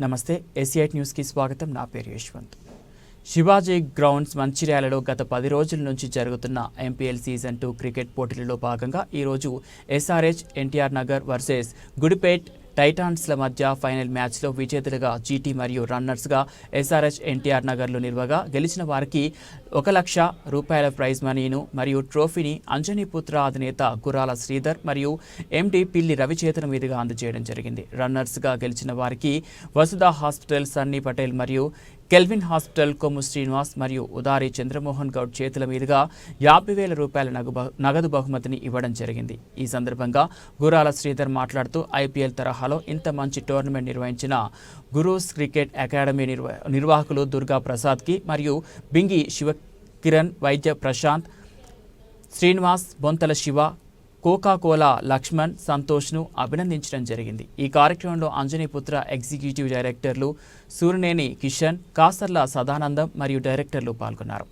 నమస్తే ఎస్ఐట్ న్యూస్కి స్వాగతం. నా పేరు యశ్వంత్. శివాజీ గ్రౌండ్స్ మంచిర్యాలలో గత పది రోజుల నుంచి జరుగుతున్న ఎంపీఎల్ సీజన్ టూ క్రికెట్ పోటీలలో భాగంగా ఈరోజు ఎస్ఆర్హెచ్ ఎన్టీఆర్ నగర్ వర్సెస్ గుడిపేట్ టైటాన్స్ల మధ్య ఫైనల్ మ్యాచ్లో విజేతలుగా జీటీ మరియు రన్నర్స్గా ఎస్ఆర్హెచ్ ఎన్టీఆర్ నగర్లో నిల్వగా గెలిచిన వారికి ఒక లక్ష రూపాయల ప్రైజ్ మనీను మరియు ట్రోఫీని అంజనీపుత్ర అధినేత గురాల శ్రీధర్ మరియు ఎండి పిల్లి రవిచేతన మీదుగా అందజేయడం జరిగింది. రన్నర్స్గా గెలిచిన వారికి వసుధ హాస్పిటల్ సన్నీ పటేల్ మరియు కెల్విన్ హాస్పిటల్ కొమ్ము శ్రీనివాస్ మరియు ఉదారి చంద్రమోహన్ గౌడ్ చేతుల మీదుగా యాభై వేల రూపాయల నగదు బహుమతిని ఇవ్వడం జరిగింది. ఈ సందర్భంగా గురాల శ్రీధర్ మాట్లాడుతూ ఐపీఎల్ తరహాలో ఇంత మంచి టోర్నమెంట్ నిర్వహించిన గురూస్ క్రికెట్ అకాడమీ నిర్వాహకులు దుర్గా ప్రసాద్కి మరియు బింగి శివకిరణ్ వైద్య ప్రశాంత్ శ్రీనివాస్ బొంతల శివ కోకా కోలా లక్ష్మణ్ సంతోష్ను అభినందించడం జరిగింది. ఈ కార్యక్రమంలో అంజనీపుత్ర ఎగ్జిక్యూటివ్ డైరెక్టర్లు సూర్యనేని కిషన్ కాసర్ల సదానందం మరియు డైరెక్టర్లు పాల్గొన్నారు.